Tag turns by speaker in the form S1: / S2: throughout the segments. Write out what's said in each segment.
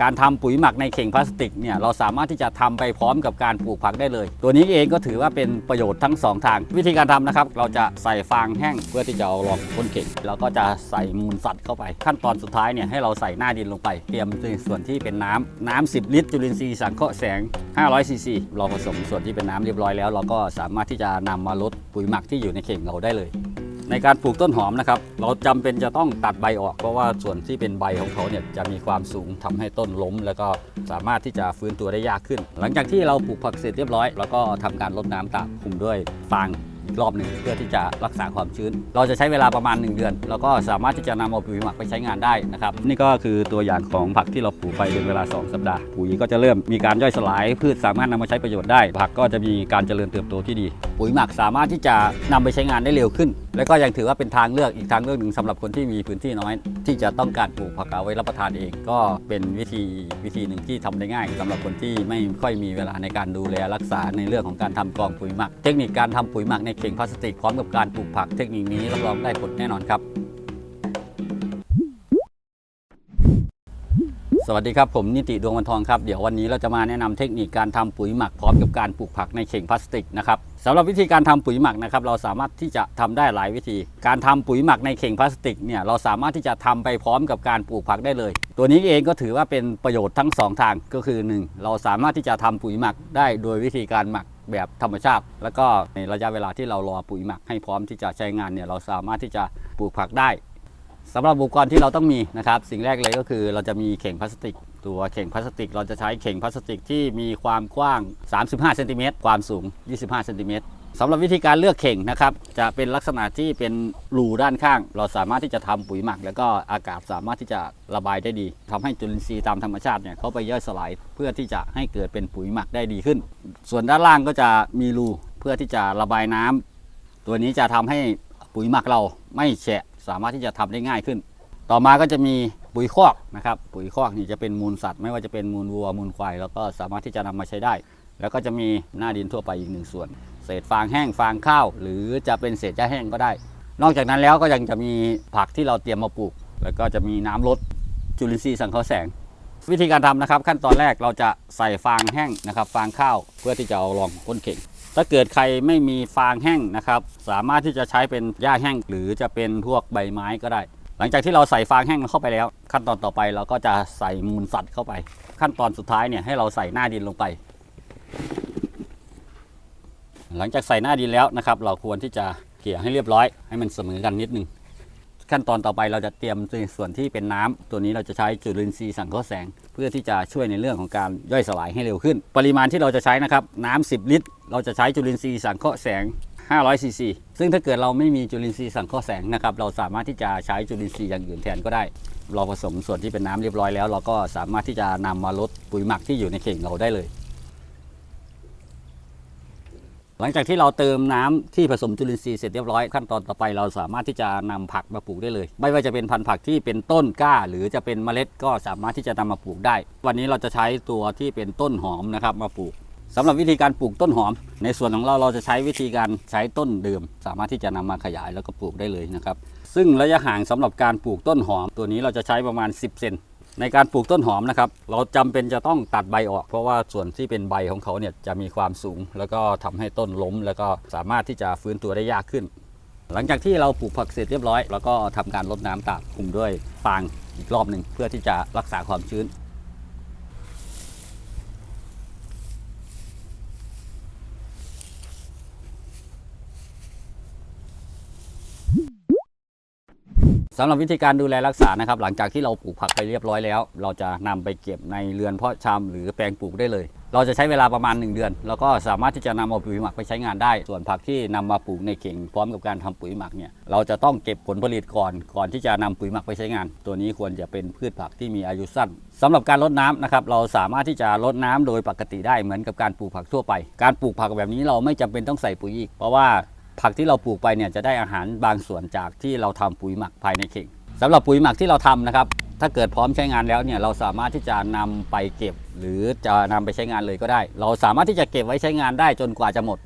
S1: การทำปุ๋ยหมักในเข่งพลาสติกเนี่ยเราสามารถที่จะทำไปพร้อมกับการปลูกผักได้เลย ตัวนี้เองก็ถือว่าเป็นประโยชน์ทั้งสองทาง วิธีการทำนะครับ เราจะใส่ฟางแห้งเพื่อที่จะเอารองก้นเข่งแล้วก็จะใส่มูลสัตว์เข้าไป ขั้นตอนสุดท้ายเนี่ยให้เราใส่หน้าดินลงไป เตรียมในส่วนที่เป็นน้ำน้ำ10 ลิตร จุลินทรีย์สังเคราะห์แสง 500 ซีซีเราผสมส่วนที่เป็นน้ำเรียบร้อยแล้ว เราก็สามารถที่จะนำมาลดปุ๋ยหมักที่อยู่ในเข่งเราได้เลย ในการปลูกต้นหอมนะครับ เราจำเป็นจะต้องตัดใบออก เพราะว่าส่วนที่เป็นใบของเขาเนี่ยจะมีความสูงทำให้ต้นล้ม แล้วก็สามารถที่จะฟื้นตัวได้ยากขึ้น หลังจากที่เราปลูกผักเสร็จเรียบร้อย แล้วก็ทำการรดน้ำตามคุมด้วยฟาง อีกรอบหนึ่งเพื่อที่จะรักษาความชื้น เราจะใช้เวลาประมาณ 1 เดือน แล้วก็สามารถที่จะนำเอาปุ๋ยหมักไปใช้งานได้นะครับนี่ก็คือตัวอย่างของผักที่เราปลูกไปเป็นเวลา 2 สัปดาห์ ปุ๋ยก็จะเริ่มมีการย่อยสลายพืชสามารถนำมาใช้ประโยชน์ได้ ผักก็จะมีการเจริญเติบโตที่ดี ปุ๋ยหมักสามารถที่จะนำไปใช้งานได้เร็วขึ้น และก็ยังถือว่าเป็นทางเลือกอีกทางเลือกหนึ่งสำหรับคนที่มีพื้นที่น้อย ที่จะต้องการปลูกผักเอาไว้รับประทานเอง ก็เป็นวิธีวิธีหนึ่งที่ทำได้ง่ายสำหรับคนที่ไม่ค่อยมีเวลาในการดูแลรักษาในเรื่องของการทำกองปุ๋ยหมัก เทคนิคการทำปุ๋ยหมักในเข่งพลาสติกพร้อมกับการปลูกผักเทคนิคนี้รับรองได้ผลแน่นอนครับ สวัสดีครับผมนิติดวงวันทองครับเดี๋ยววันนี้เราจะมาแนะนำเทคนิคการทำปุ๋ยหมักพร้อมกับการปลูกผักในเข่งพลาสติกนะครับสำหรับวิธีการทำปุ๋ยหมักนะครับเราสามารถที่จะทำได้หลายวิธี การทำปุ๋ยหมักในเข่งพลาสติกเนี่ยเราสามารถที่จะทำไปพร้อมกับการปลูกผักได้เลย ตัวนี้เองก็ถือว่าเป็นประโยชน์ทั้งสองทางก็คือหนึ่งเราสามารถที่จะทำปุ๋ยหมักได้โดยวิธีการหมัก แบบธรรมชาติ แล้วก็ในระยะเวลาที่เรารอปุ๋ยหมักให้พร้อมที่จะใช้งานเนี่ยเราสามารถที่จะปลูกผักได้สำหรับอุปกรณ์ที่เราต้องมีนะครับ สิ่งแรกเลยก็คือเราจะมีเข่งพลาสติก ตัวเข่งพลาสติก เราจะใช้เข่งพลาสติกที่มีความกว้าง 35เซนติเมตรความสูง 25เซนติเมตร สำหรับวิธีการเลือกเข่งนะครับจะเป็นลักษณะที่เป็นรูด้านข้าง เราสามารถที่จะทำปุ๋ยหมัก แล้วก็อากาศสามารถที่จะระบายได้ดีทำให้จุลินทรีย์ตามธรรมชาติเนี่ยเขาไปย่อยสลายเพื่อที่จะให้เกิดเป็นปุ๋ยหมักได้ดีขึ้น ส่วนด้านล่างก็จะมีรูเพื่อที่จะระบายน้ำตัวนี้จะทำให้ปุ๋ยหมักเราไม่แฉะสามารถที่จะทำได้ง่ายขึ้น ต่อมาก็จะมีปุ๋ยคอกนะครับปุ๋ยคอกนี่จะเป็นมูลสัตว์ ไม่ว่าจะเป็นมูลวัวมูลควายแล้วก็สามารถที่จะนำมาใช้ได้ แล้วก็จะมีหน้าดินทั่วไปอีกหนึ่งส่วน เศษฟางแห้งฟางข้าว หรือจะเป็นเศษหญ้าแห้งก็ได้ นอกจากนั้นแล้วก็ยังจะมีผักที่เราเตรียมมาปลูก แล้วก็จะมีน้ำลดจุลินทรีย์สังเคราะห์แสง วิธีการทำนะครับ ขั้นตอนแรกเราจะใส่ฟางแห้งนะครับ ฟางข้าวเพื่อที่จะเอารองก้นเข่งถ้าเกิดใครไม่มีฟางแห้งนะครับ สามารถที่จะใช้เป็นหญ้าแห้ง หรือจะเป็นพวกใบไม้ก็ได้ หลังจากที่เราใส่ฟางแห้งเข้าไปแล้ว ขั้นตอนต่อไปเราก็จะใส่มูลสัตว์เข้าไป ขั้นตอนสุดท้ายเนี่ยให้เราใส่หน้าดินลงไป หลังจากใส่หน้าดินแล้วนะครับ เราควรที่จะเกี่ยให้เรียบร้อย ให้มันเสมอกันนิดนึง ขั้นตอนต่อไปเราจะเตรียมในส่วนที่เป็นน้ำตัวนี้เราจะใช้จุลินทรีย์สังเคราะห์แสง เพื่อที่จะช่วยในเรื่องของการย่อยสลายให้เร็วขึ้น ปริมาณที่เราจะใช้นะครับน้ำ10 ลิตร เราจะใช้จุลินทรีย์สังเคราะห์แสง500ซีซีซึ่งถ้าเกิดเราไม่มีจุลินทรีย์สังเคราะห์แสงนะครับเราสามารถที่จะใช้จุลินทรีย์อย่างอื่นแทนก็ได้ เราผสมส่วนที่เป็นน้ำเรียบร้อยแล้ว เราก็สามารถที่จะนำมาลดปุ๋ยหมักที่อยู่ในเข่งเราได้เลย หลังจากที่เราเติมน้ำที่ผสมจุลินทรีย์เสร็จเรียบร้อยขั้นตอนต่อไปเราสามารถที่จะนำผักมาปลูกได้เลย ไม่ว่าจะเป็นพันธุ์ผักที่เป็นต้นกล้า หรือจะเป็นเมล็ดก็สามารถที่จะนำมาปลูกได้ วันนี้เราจะใช้ตัวที่เป็นต้นหอมนะครับมาปลูกสำหรับวิธีการปลูกต้นหอม ในส่วนของเราเราจะใช้วิธีการใช้ต้นเดิม สามารถที่จะนำมาขยายแล้วก็ปลูกได้เลยนะครับซึ่งระยะห่างสำหรับการปลูกต้นหอม ตัวนี้เราจะใช้ประมาณ 10 เซน ในการปลูกต้นหอมนะครับ เราจำเป็นจะต้องตัดใบออก เพราะว่าส่วนที่เป็นใบของเขาเนี่ยจะมีความสูง แล้วก็ทำให้ต้นล้ม แล้วก็สามารถที่จะฟื้นตัวได้ยากขึ้น หลังจากที่เราปลูกผักเสร็จเรียบร้อย แล้วก็ทำการรดน้ำตามคุมด้วยฟางอีกรอบหนึ่งเพื่อที่จะรักษาความชื้นำหรับวิธีการดูแลรักษานะครับ หลังจากที่เราปลูกผักไปเรียบร้อยแล้ว เราจะนำไปเก็บในเรือนเพาะชำหรือแปลงปลูกได้เลย เราจะใช้เวลาประมาณ 1 เดือน แล้วก็สามารถที่จะนำเอาปุ๋ยหมักไปใช้งานได้ ส่วนผักที่นำมาปลูกในเข่งพร้อมกับการทำปุ๋ยหมักเนี่ยเราจะต้องเก็บผลผลิตก่อนก่อนที่จะนำปุ๋ยหมักไปใช้งาน ตัวนี้ควรจะเป็นพืชผักที่มีอายุสั้นสำหรับการรดน้ำนะครับเราสามารถที่จะรดน้ำโดยปกติได้เหมือนกับการปลูกผักทั่วไป การปลูกผักแบบนี้เราไม่จำเป็นต้องใส่ปุ๋ยอีกเพราะว่า ผักที่เราปลูกไปเนี่ยจะได้อาหารบางส่วนจากที่เราทำปุ๋ยหมักภายในเข่งสำหรับปุ๋ยหมักที่เราทำนะครับ ถ้าเกิดพร้อมใช้งานแล้วเนี่ยเราสามารถที่จะนำไปเก็บ หรือจะนำไปใช้งานเลยก็ได้ เราสามารถที่จะเก็บไว้ใช้งานได้จนกว่าจะหมด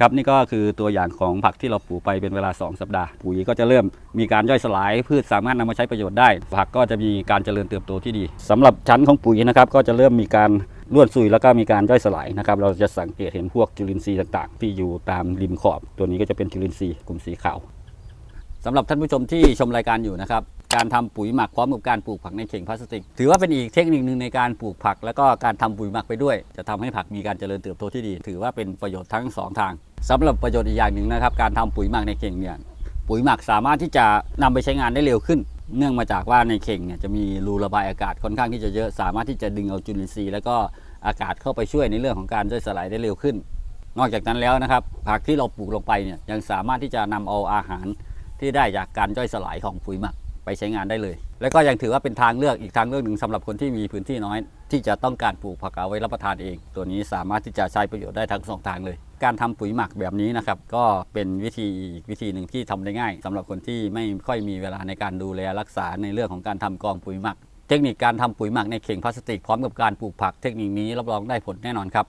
S1: ครับนี่ก็คือตัวอย่างของผักที่เราปลูกไปเป็นเวลา 2 สัปดาห์ปุ๋ยก็จะเริ่มมีการย่อยสลายพืชสามารถนำมาใช้ประโยชน์ได้ ผักก็จะมีการเจริญเติบโตที่ดีสำหรับชั้นของปุ๋ยนะครับก็จะเริ่มมีการ ร่วนซุยแล้วก็มีการย่อยสลายนะครับ เราจะสังเกตเห็นพวกจุลินทรีย์ต่างๆ ที่อยู่ตามริมขอบ ตัวนี้ก็จะเป็นจุลินทรีย์กลุ่มสีขาวสำหรับท่านผู้ชมที่ชมรายการอยู่นะครับการทำปุ๋ยหมักพร้อมกับการปลูกผักในเข่งพลาสติก ถือว่าเป็นอีกเทคนิคหนึ่งในการปลูกผัก แล้วก็การทำปุ๋ยหมักไปด้วย จะทำให้ผักมีการเจริญเติบโตที่ดี ถือว่าเป็นประโยชน์ทั้งสองทางสำหรับประโยชน์อีกอย่างหนึ่งนะครับ การทำปุ๋ยหมักในเข่งเนี่ยปุ๋ยหมักสามารถที่จะนำไปใช้งานได้เร็วขึ้น เนื่องมาจากว่าในเข่งเนี่ยจะมีรูระบายอากาศค่อนข้างที่จะเยอะสามารถที่จะดึงเอาจุลินทรีย์แล้วก็อากาศเข้าไปช่วยในเรื่องของการย่อยสลายได้เร็วขึ้น นอกจากนั้นแล้วนะครับผักที่เราปลูกลงไปเนี่ยยังสามารถที่จะนำเอาอาหารที่ได้จากการย่อยสลายของปุ๋ยหมักไปใช้งานได้เลย และก็ยังถือว่าเป็นทางเลือกอีกทางเลือกหนึ่งสำหรับคนที่มีพื้นที่น้อย ที่จะต้องการปลูกผักเอาไว้รับประทานเอง ตัวนี้สามารถที่จะใช้ประโยชน์ได้ทั้งสองทางเลย การทำปุ๋ยหมักแบบนี้นะครับก็เป็นวิธีอีกวิธีหนึ่งที่ทำได้ง่ายสำหรับคนที่ไม่ค่อยมีเวลาในการดูแลรักษาในเรื่องของการทำกองปุ๋ยหมัก เทคนิคการทำปุ๋ยหมักในเข่งพลาสติกพร้อมกับการปลูกผักเทคนิคนี้รับรองได้ผลแน่นอนครับ